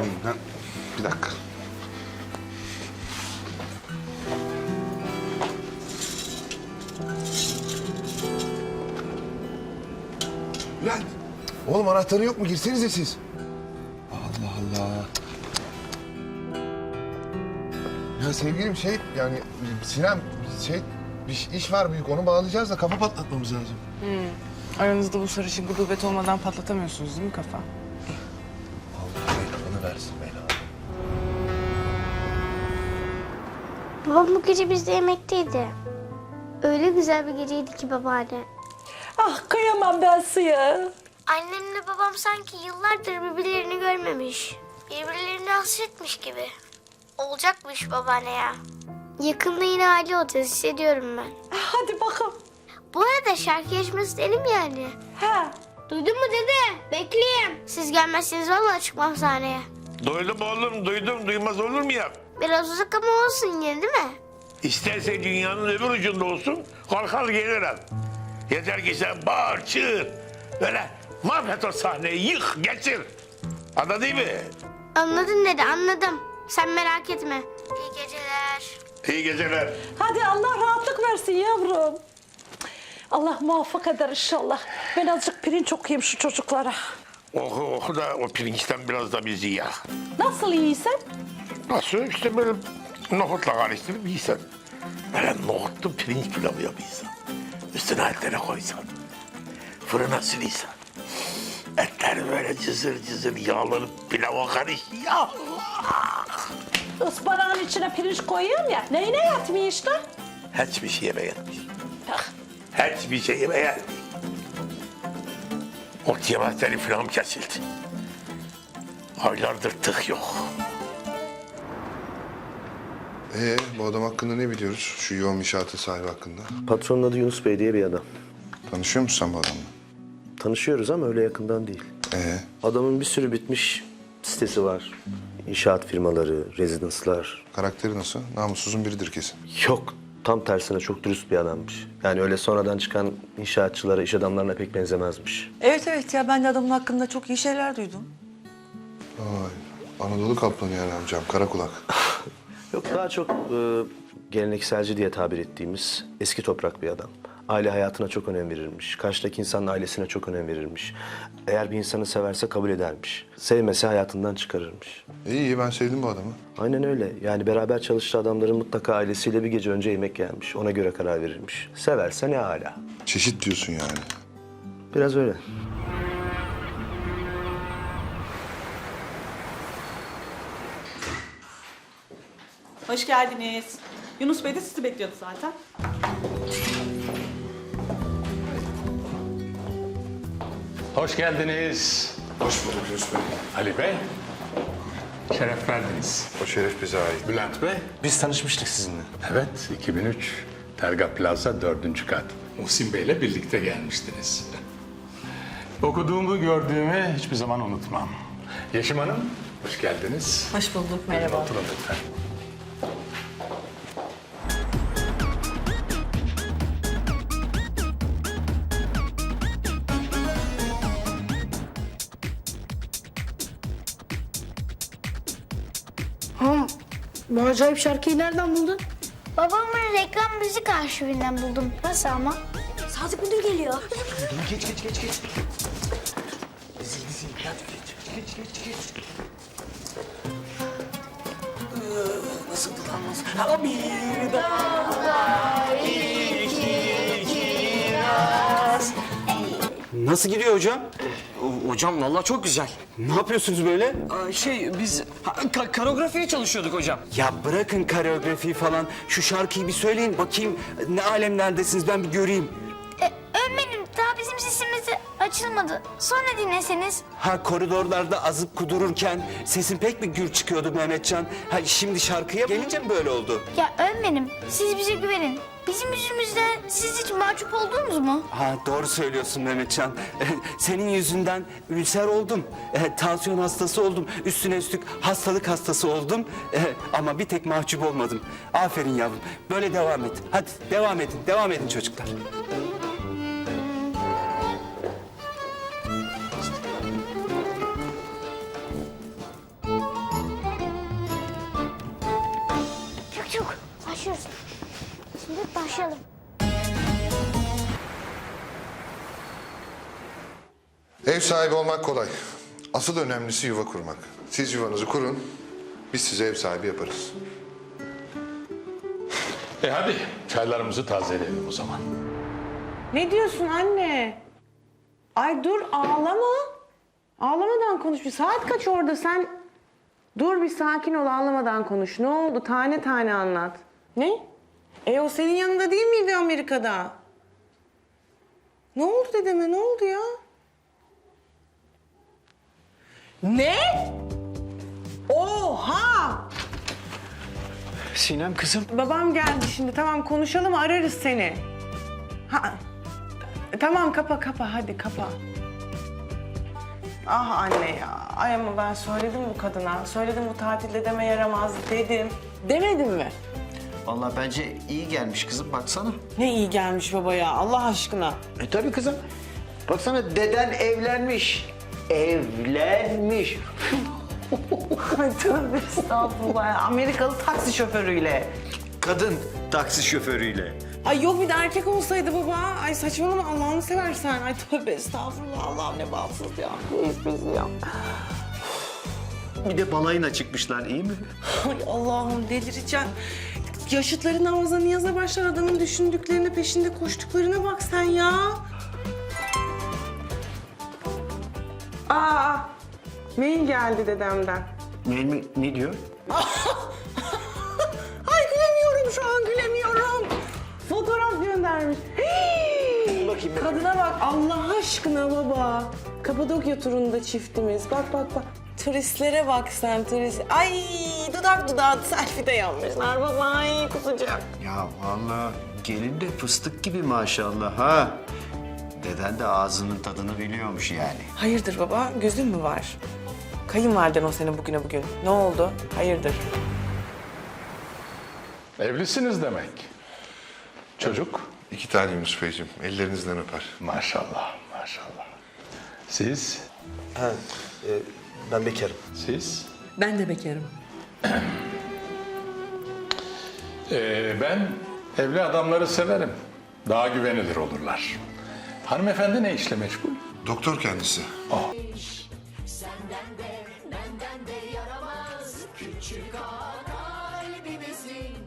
Ha, bir dakika. Bülent. Oğlum anahtarı yok mu? Girsenize siz. Allah Allah. Ya sevgilim şey yani Sinem şey bir iş var büyük onu bağlayacağız da kafa patlatmamız lazım. Aranızda bu sarışın gudubet olmadan patlatamıyorsunuz değil mi kafa? Babam bu gece bizde yemekteydi. Öyle güzel bir geceydi ki babaanne. Ah kıyamam ben suya. Annemle babam sanki yıllardır birbirlerini görmemiş. Birbirlerini hasretmiş gibi. Olacakmış babaanne ya. Yakında yine aile olacağız hissediyorum ben. Hadi bakalım. Bu arada şarkı yarışması dedim yani. Ha. Duydun mu dede? Bekleyeyim. Siz gelmezseniz vallahi çıkmam sahneye. Duydum oğlum duydum duymaz olur mu ya? Biraz uzak ama olsun yine değil mi? İsterse dünyanın öbür ucunda olsun kalkar gelirim. Yeter ki sen bağır çığır. Böyle mahvet o sahneyi yık geçir. Anladın mı? Anladın dede anladım. Sen merak etme. İyi geceler. İyi geceler. Hadi Allah rahatlık versin yavrum. Allah muvaffak eder inşallah. Ben azıcık pirinç okuyayım şu çocuklara. Oku oku da o pirinçten biraz da bizi ya. Nasıl iyiysen? Nasıl işte böyle nohutla karıştırıp yiysen. Böyle nohutlu pirinç pilavı yapıysan. Üstüne etleri koysan. Fırına sürüysen. Etler böyle cızır cızır yağlanıp pilava karış. Ya Ispanağın içine pirinç koyuyorum ya. Neyine yatmıyor işte? Hiçbir şey yeme gelmiş. Ah, Hiçbir şey yeme gelmiş. Ot yemekleri falan kesildi. Aylardır tık yok. Ee, bu adam hakkında ne biliyoruz? Şu yoğun inşaatın sahibi hakkında. Patronun adı Yunus Bey diye bir adam. Tanışıyor musun sen bu adamla? Tanışıyoruz ama öyle yakından değil. Ee, Adamın bir sürü bitmiş sitesi var. İnşaat firmaları, rezidanslar. karakteri nasıl? Namussuzun biridir kesin. Yok, tam tersine çok dürüst bir adammış. Yani öyle sonradan çıkan inşaatçılara, iş adamlarına pek benzemezmiş. Evet evet ya ben de adamın hakkında çok iyi şeyler duydum. Vay, Anadolu kaplanı yani amcam, kara kulak. Yok, daha çok e, gelenekselci diye tabir ettiğimiz eski toprak bir adam. Aile hayatına çok önem verirmiş. Karşıdaki insanın ailesine çok önem verirmiş. Eğer bir insanı severse kabul edermiş. Sevmese hayatından çıkarırmış. İyi iyi, ben sevdim bu adamı. Aynen öyle. Yani beraber çalıştığı adamların mutlaka ailesiyle bir gece önce yemek gelmiş. Ona göre karar verilmiş. Severse ne hala. Çeşit diyorsun yani. Biraz öyle. Hoş geldiniz. Yunus Bey de sizi bekliyordu zaten. Hoş geldiniz. Hoş bulduk Yunus Bey. Ali Bey. Şeref verdiniz. O şeref bize ait. Bülent Bey. Biz tanışmıştık sizinle. Evet, 2003. Terga Plaza dördüncü kat. Muhsin Bey'le birlikte gelmiştiniz. Okuduğumu, gördüğümü hiçbir zaman unutmam. Yeşim Hanım, hoş geldiniz. Hoş bulduk, merhaba. Oturun lütfen. Bu acayip şarkıyı nereden buldun? Babamın reklam müzik arşivinden buldum. Nasıl ama? Sadık Müdür geliyor. Nasıl gidiyor hocam? Hocam vallahi çok güzel. Ne yapıyorsunuz böyle? Aa, Şey biz ha, ka- koreografiye çalışıyorduk hocam. Ya bırakın koreografi falan. Şu şarkıyı bir söyleyin bakayım ne alemlerdesiniz ben bir göreyim. E, öğretmenim daha bizim sesimiz açılmadı. Sonra dinleseniz. Ha koridorlarda azıp kudururken sesin pek mi gür çıkıyordu Mehmetcan? Ha şimdi şarkıya gelince mi böyle oldu? Ya öğretmenim siz bize güvenin. Bizim yüzümüzden siz hiç mahcup oldunuz mu? Ha doğru söylüyorsun Mehmetcan. Senin yüzünden ülser oldum. E, tansiyon hastası oldum. Üstüne üstlük hastalık hastası oldum. E, ama bir tek mahcup olmadım. Aferin yavrum. Böyle devam et. Hadi devam edin. Devam edin çocuklar. Koşalım. Ev sahibi olmak kolay. Asıl önemlisi yuva kurmak. Siz yuvanızı kurun, biz size ev sahibi yaparız. E hadi çaylarımızı tazeleyelim o zaman. Ne diyorsun anne? Ay dur ağlama. Ağlamadan konuş. Bir saat kaç orada sen? Dur bir sakin ol ağlamadan konuş. Ne oldu? Tane tane anlat. Ne? E o senin yanında değil miydi Amerika'da? Ne oldu dedeme? Ne oldu ya? Ne? Oha! Sinem kızım. Babam geldi şimdi. Tamam konuşalım ararız seni. Ha. Tamam kapa kapa hadi kapa. Ah anne ya. Ay ama ben söyledim bu kadına. Söyledim bu tatilde deme yaramaz dedim. Demedim mi? Vallahi bence iyi gelmiş kızım baksana. Ne iyi gelmiş baba ya Allah aşkına. E tabii kızım. Baksana deden evlenmiş. Evlenmiş. Ay tövbe estağfurullah ya. Amerikalı taksi şoförüyle. Kadın taksi şoförüyle. Ay yok bir de erkek olsaydı baba. Ay saçmalama Allah'ını seversen. Ay tövbe estağfurullah Allah'ım ne bağımsız ya. Ne ya. Bir de balayına çıkmışlar iyi mi? Ay Allah'ım delireceğim. Yaşıtları namaza niyaza başlar adamın düşündüklerine peşinde koştuklarına bak sen ya. Aa, mail geldi dedemden. Ne, ne, ne diyor? Ay gülemiyorum şu an gülemiyorum. Fotoğraf göndermiş. Hii! Bakayım. Kadına bak Allah aşkına baba. Kapadokya turunda çiftimiz. Bak bak bak. Turistlere bak sen turist. Ay dudak dudağı selfie de yapmışlar baba. Ay kusacak. Ya vallahi gelin de fıstık gibi maşallah ha. Deden de ağzının tadını biliyormuş yani. Hayırdır baba? Gözün mü var? Kayınvaliden o senin bugüne bugün. Ne oldu? Hayırdır? Evlisiniz demek. Çocuk? İki tane Yunus Beyciğim, ellerinizden öper. Maşallah, maşallah. Siz? Ha, e, ben bekarım. Siz? Ben de bekarım. Ee, ben evli adamları severim. Daha güvenilir olurlar. Hanımefendi ne işle meşgul? Doktor kendisi. Oh.